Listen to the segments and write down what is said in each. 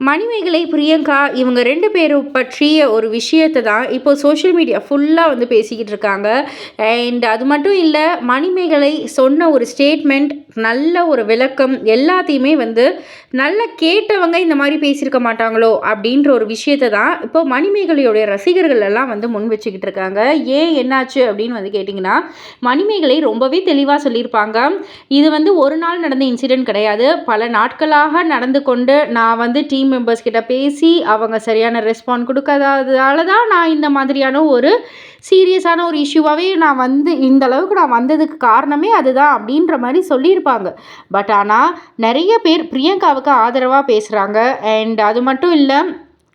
மணிமேகலை பிரியங்கா இவங்க ரெண்டு பேரும் பற்றிய ஒரு விஷயத்தை தான் இப்போ சோஷியல் மீடியா ஃபுல்லாக வந்து பேசிக்கிட்டு இருக்காங்க. அண்ட் அது மட்டும் இல்லை மணிமேகலை சொன்ன ஒரு ஸ்டேட்மெண்ட் நல்ல ஒரு விளக்கம் எல்லாத்தையுமே வந்து நல்லா கேட்டவங்க இந்த மாதிரி பேசியிருக்க மாட்டாங்களோ அப்படின்ற ஒரு விஷயத்தை தான் இப்போ மணிமேகலையோடைய ரசிகர்கள் எல்லாம் வந்து முன் வச்சுக்கிட்டு இருக்காங்க. ஏன் என்னாச்சு அப்படின்னு வந்து கேட்டிங்கன்னா மணிமேகலை ரொம்பவே தெளிவாக சொல்லியிருப்பாங்க. இது வந்து ஒரு நாள் நடந்த இன்சிடென்ட் கிடையாது. பல நாட்களாக நடந்து கொண்டு நான் வந்து டீம் டீம் மெம்பர்ஸ் கிட்ட பேசி அவங்க சரியான ரெஸ்பாண்ட் கொடுக்காததால தான் நான் இந்த மாதிரியான ஒரு சீரியஸான ஒரு இஷ்யூவாகவே நான் வந்து இந்த அளவுக்கு நான் வந்ததுக்கு காரணமே அதுதான் அப்படின்ற மாதிரி சொல்லியிருப்பாங்க. பட் ஆனால் நிறைய பேர் பிரியங்காவுக்கு ஆதரவாக பேசுகிறாங்க அண்ட் அது மட்டும் இல்லை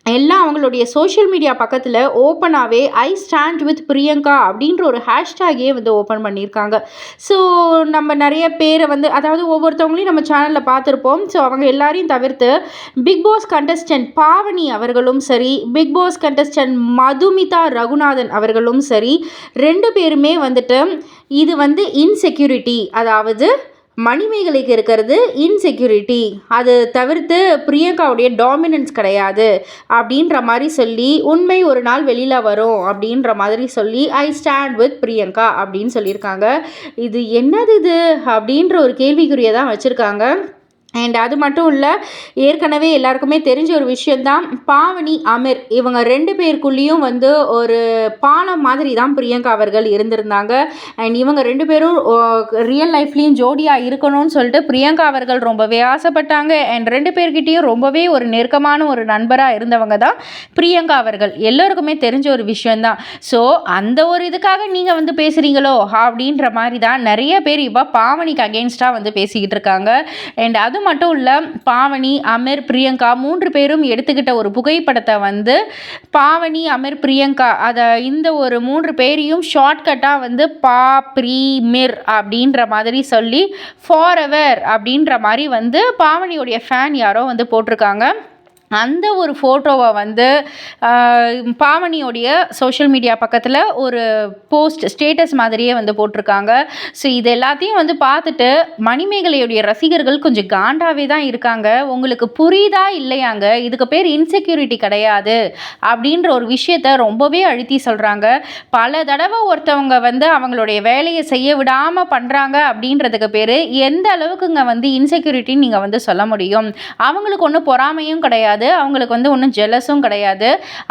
எல்லாம் அவங்களுடைய சோஷியல் மீடியா பக்கத்தில் ஓப்பனாகவே ஐ ஸ்டாண்ட் வித் பிரியங்கா அப்படின்ற ஒரு ஹேஷ்டேகே வந்து ஓப்பன் பண்ணியிருக்காங்க. ஸோ நம்ம நிறைய பேரை வந்து அதாவது ஒவ்வொருத்தவங்களையும் நம்ம சேனலில் பார்த்துருப்போம். ஸோ அவங்க எல்லாரையும் தவிர்த்து பிக் பாஸ் கண்டஸ்டன்ட் பாவனி அவர்களும் சரி Bigg Boss contestant Madhumitha Raghunathan அவர்களும் சரி ரெண்டு பேருமே வந்துட்டு இது வந்து இன்செக்யூரிட்டி அதாவது மணிமேகலைக்கு இருக்கிறது இன்செக்யூரிட்டி அது தவிர்த்து பிரியங்காவுடைய டாமினன்ஸ் கிடையாது. அப்படின்ற மாதிரி சொல்லி உண்மை ஒரு நாள் வெளியில் வரும் அப்படின்ற மாதிரி சொல்லி ஐ ஸ்டாண்ட் வித் பிரியங்கா அப்படின்னு சொல்லியிருக்காங்க. இது என்னது இது? அப்படின்ற ஒரு கேள்விக்குறியை தான் வச்சுருக்காங்க. அண்ட் அது மட்டும் இல்லை ஏற்கனவே எல்லாருக்குமே தெரிஞ்ச ஒரு விஷயந்தான் பாவனி அமீர் இவங்க ரெண்டு பேருக்குள்ளேயும் வந்து ஒரு பாலம் மாதிரி தான் பிரியங்கா அவர்கள் இருந்திருந்தாங்க. அண்ட் இவங்க ரெண்டு பேரும் ரியல் லைஃப்லேயும் ஜோடியாக இருக்கணும்னு சொல்லிட்டு பிரியங்கா அவர்கள் ரொம்பவே ஆசைப்பட்டாங்க. அண்ட் ரெண்டு பேர்கிட்டேயும் ரொம்பவே ஒரு நெருக்கமான ஒரு நண்பராக இருந்தவங்க தான் பிரியங்கா அவர்கள். எல்லோருக்குமே தெரிஞ்ச ஒரு விஷயந்தான் ஸோ அந்த ஒரு இதுக்காக நீங்கள் வந்து பேசுகிறீங்களோ அப்படின்ற மாதிரி தான் நிறைய பேர் இப்போ பாவனிக்கு அகேன்ஸ்டாக வந்து பேசிக்கிட்டு இருக்காங்க. அண்ட் அது மட்டும் இல்லை பாவனி அமீர் பிரியங்கா மூன்று பேரும் எடுத்துக்கிட்ட ஒரு புகைப்படத்தை வந்து பாவனி அமீர் பிரியங்கா அதை இந்த ஒரு மூன்று பேரையும் ஷார்ட்கட்டாக வந்து பா ப்ரீ மிர் அப்படின்ற மாதிரி சொல்லி ஃபார் எவர் அப்படின்ற மாதிரி வந்து பாவனியுடைய ஃபேன் யாரோ வந்து போட்டிருக்காங்க. அந்த ஒரு ஃபோட்டோவை வந்து பாவனியோடைய சோஷியல் மீடியா பக்கத்தில் ஒரு போஸ்ட் ஸ்டேட்டஸ் மாதிரியே வந்து போட்டிருக்காங்க. ஸோ இது எல்லாத்தையும் வந்து பார்த்துட்டு மணிமேகலையுடைய ரசிகர்கள் கொஞ்சம் காண்டாகவே தான் இருக்காங்க. உங்களுக்கு புரியுதா இல்லையாங்க? இதுக்கு பேர் இன்செக்யூரிட்டி கிடையாது. அப்படின்ற ஒரு விஷயத்த ரொம்பவே அழுத்தி சொல்கிறாங்க பல தடவை ஒருத்தவங்க வந்து அவங்களுடைய வேலையை செய்ய விடாமல் பண்ணுறாங்க அப்படின்றதுக்கு பேர் எந்த அளவுக்குங்க வந்து இன்செக்யூரிட்டின்னு நீங்கள் வந்து சொல்ல முடியும்? அவங்களுக்கு ஒன்றும் பொறாமையும் கிடையாது. கிடையாது. அவங்களுக்கு வந்து ஒன்றும் ஜெலஸும் கிடையாது.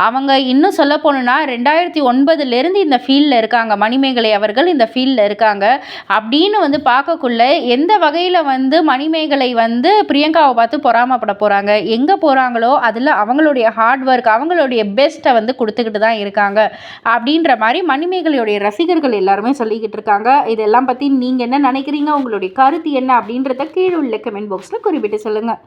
அவங்க இன்னும் சொல்ல போகணுன்னா ரெண்டாயிரத்தி ஒன்பதுலேருந்து இந்த ஃபீல்டில் இருக்காங்க. மணிமேகலை அவர்கள் இந்த ஃபீல்டில் இருக்காங்க. அப்படின்னு வந்து பார்க்கக்குள்ள எந்த வகையில் வந்து மணிமேகலை வந்து பிரியங்காவை பார்த்து பொறாமப்பட போகிறாங்க எங்கே போகிறாங்களோ அதில் அவங்களுடைய ஹார்ட் ஒர்க் அவங்களுடைய பெஸ்ட்டை வந்து கொடுத்துக்கிட்டு தான் இருக்காங்க. அப்படின்ற மாதிரி மணிமேகலையுடைய ரசிகர்கள் எல்லாருமே சொல்லிக்கிட்டு இருக்காங்க. இதெல்லாம் பற்றி நீங்கள் என்ன நினைக்கிறீங்க? உங்களுடைய கருத்து என்ன? அப்படின்றத கீழே உள்ள கமெண்ட் பாக்ஸில் குறிப்பிட்டு சொல்லுங்கள்